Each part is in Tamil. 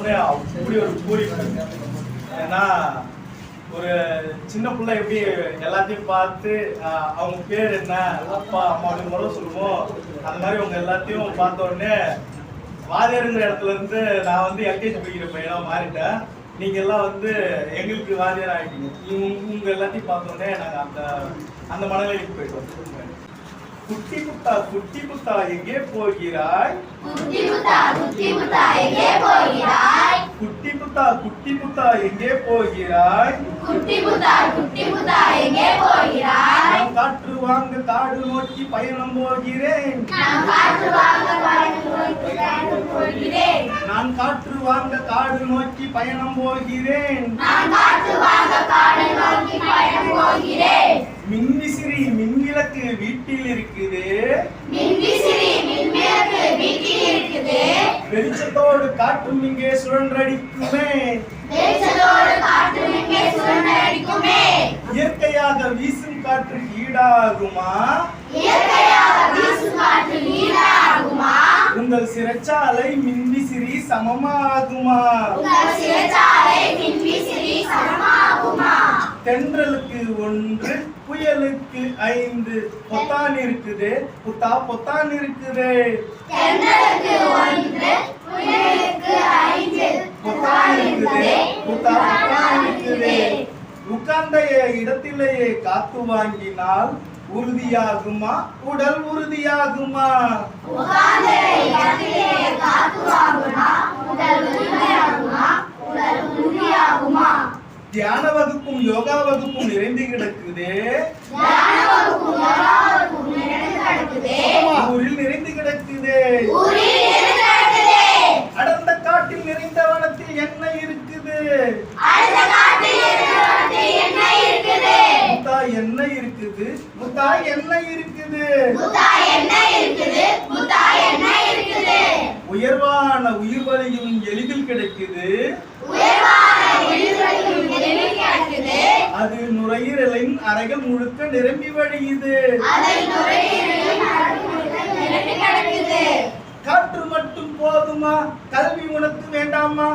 பார்த்தோன்னே அப்படி ஒரு பூரிப்பு ஏன்னா ஒரு சின்ன பிள்ளை எப்படி எல்லாத்தையும் பார்த்து அவங்க பேர் என்ன அப்பா அம்மா அப்படின்னு முதல்ல சொல்லுவோம் அந்த மாதிரி அவங்க எல்லாத்தையும் பார்த்த உடனே வாதியாருங்கிற இடத்துல இருந்து நான் வந்து எல்கேஜி படிக்கிற பையனாக மாறிட்டேன். நீங்கள் எல்லாம் வந்து எங்களுக்கு வாதியார் ஆகிட்டீங்க உங்கள் எல்லாத்தையும் பார்த்தோடனே நாங்கள் அந்த அந்த மனநிலைக்கு போயிட்டோம். குட்டி குத்தா குட்டி குத்தா எங்கே போகிறாய்? குட்டி புத்தா குட்டி புத்தா எங்கே போகிறாய்? குட்டி குத்தா குட்டி குத்தா எங்கே போகிறாய்? குட்டி புத்தா குட்டி புத்தா எங்கே போகிறாய்? நான் காற்று வாங்க காடு நோக்கி பயணம் போகிறேன். நான் காற்று வாங்க பயணம் போகிறேன். நான் காற்று வாங்க காடு நோக்கி பயணம் போகிறேன். நான் காற்று வாங்க காடை நோக்கி பயணம் போகிறேன். மின்விசிறி மின்விளக்கு வீட்டில் இருக்குது. மின்விசிறி வெளிச்சத்தோடு காற்றும் இங்கே சுழன்றடிக்குமே. வெளிச்சத்தோடு காற்று இங்கே சுழன்றடிக்குமே. இயற்கையாக வீசும் காற்று ஈடாகுமா? இயற்கையாக வீசும் காற்று ஈடாகுமா? உங்கள் சிறைச்சாலை மின்விசிறி சமமாகுமா? உங்கள் சிறைச்சாலை மின்விசிறி தென்றலுக்கு ஒன்று புயலுக்கு ஐந்து. பொத்தான் இருக்குது. புத்தா பொத்தான் இருக்குது. தென்றலுக்கு ஒன்று புயலுக்கு ஐந்து. பொத்தான் இருக்குது. புத்தா பொத்தான் இருக்குது. உட்கார்ந்த இடத்திலேயே காத்து வாங்கினால் உறுதியாகுமா? உடல் உறுதியாகுமா? உடல் உறுதியாகுமா? தியான வகுப்பும் யோகா வகுப்பும் நிறைந்து கிடக்குது. ஊரில் நிறைந்து கிடக்குது. அடர்ந்த காட்டில் நிறைந்த வனத்தில் என்ன இருக்குது. அடுத்த காட்டில் இருக்கிறவற்றில் என்ன இருக்குது. முத்தா என்ன இருக்குது. முத்தா என்ன இருக்குது. முத்தா என்ன இருக்குது. முத்தா என்ன இருக்குது. உயர்வான உயிர் வலியும் எளிதில் கிடைக்குது உயர்வான உயிர்களின் எதிரில் கிடக்குது அது நுரையீரலின் அறைகள் முழுக்க நிரம்பி வழியுது. காற்று மட்டும் போதுமா? கல்வி உனக்கு வேண்டாமா?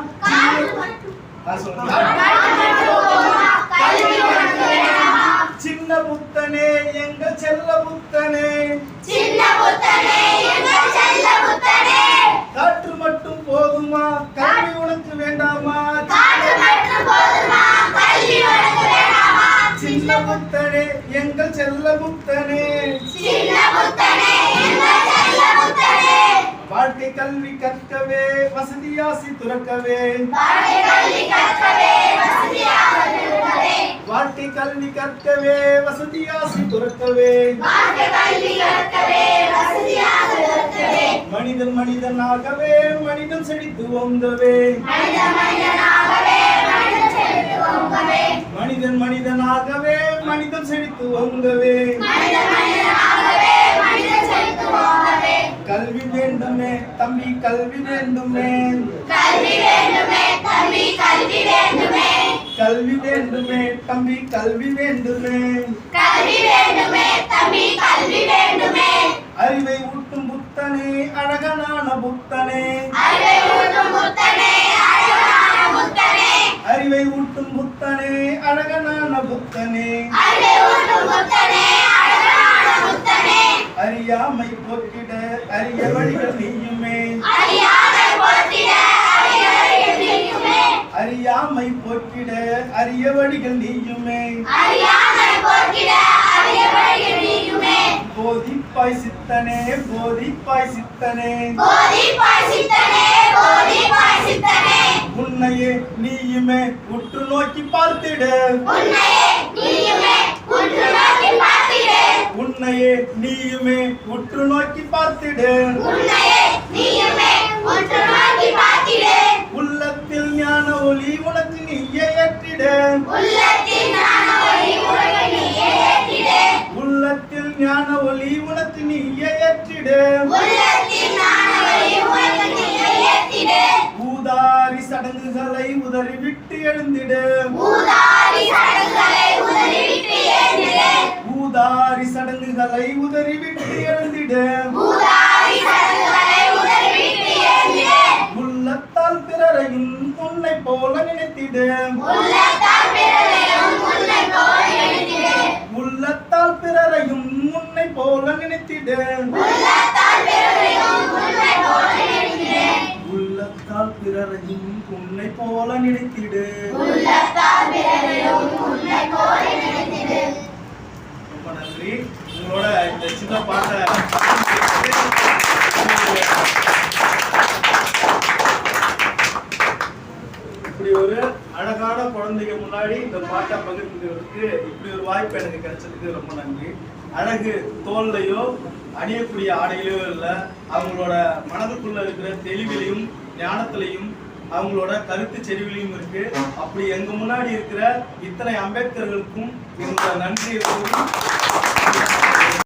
சின்ன புத்தனே எங்கள் செல்ல புத்தனே காற்று மட்டும் போதுமா கல்வி உனக்கு வேண்டாமா காற்று மட்டும் போதுமா கல்வி உனக்கு வேண்டாமா சின்ன புத்தனே எங்கள் செல்ல புத்தனே வாழ்க்கை கல்வி கற்கவே வசதியாசி துறக்கவே. வாழ்க்கை கல்வி கற்கவே வசதியாசி துறக்கவே. மனிதன் மனிதனாகவே மனிதன் செழித்து ஓங்கவே. மனிதன் மனிதனாகவே மனிதம் செழித்து ஓங்கவே செழித்து ஓங்கவே கல்வி வேண்டுமே தம்பி கல்வி வேண்டுமே கல்வி வேண்டுமே தம்பி கல்வி வேண்டுமே கல்வி வேண்டுமே தம்பி கல்வி வேண்டுமே. கல்வி வேண்டுமே தம்பி கல்வி வேண்டுமே. அறிவை ஊட்டும் புத்தனே அழகனான புத்தனே அறிவை ஊட்டும் புத்தனே அழகான புத்தனே அறிவை ஊட்டும் புத்தனே அழகனான புத்தனே அறிவை ஊட்டும் புத்தனே அழகான புத்தனே அறியாமை போக்கிட அரிய வழிகள் நீயுமே. அறியாமை போற்றிட அரிய வழிகள் நீயுமே. போற்றிட போதிப்பாய் சித்தனே போதிப்பாய் சித்தனே. உன்னையே நீயுமே உற்று நோக்கி பார்த்திடு. உன்னையே நீயுமே உற்று நோக்கி உன்னையே நீயுமே உற்று நோக்கி பார்த்திடு உள்ளத்தில் ஞான ஒளி உனக்கு நீயே ஏற்றிடு உள்ளத்தில் ஞான ஒளி உனக்கு நீயே ஏற்றிடு ஊதாரி சடங்குகளை உதறிவிட்டு எழுந்திடு ஊதாரி சடங்குகளை ஊதாரி சடங்குகளை உதறிவிட்டு எழுந்திடு. உள்ளத்தால் பிறரையும் உன்னை போல நினைத்திடு. உள்ளத்தால் பிறரையும் உன்னை போல நினைத்திடு. உள்ளத்தால் பிறரையும் உன்னை போல நினைத்திடு உள்ளத்தால் பிறரையும் உன்னை போல நினைத்திடு உள்ளத்தால் பிறரையும் உன்னை போல நினைத்திடு உள்ளத்தால் பிறரையும் உன்னை போல நினைத்திடு ரொம்ப நன்றி உங்களோட இந்த சின்ன பாட்டை. இப்படி ஒரு அழகான குழந்தைங்க முன்னாடி இந்த பாட்டை பகிர்ந்துக்கிறதுக்கு இப்படி ஒரு வாய்ப்பு எனக்கு கிடைச்சதுக்கு ரொம்ப நன்றி. அழகு தோல்லையோ அணியக்கூடிய ஆடையிலோ இல்லை அவங்களோட மனதுக்குள்ள இருக்கிற தெளிவிலையும் ஞானத்திலையும் அவங்களோட கருத்து செறிவிலையும் இருக்கு. அப்படி எங்க முன்னாடி இருக்கிற இத்தனை அம்பேத்கர்களுக்கும் என்னோட நன்றி இருக்கும்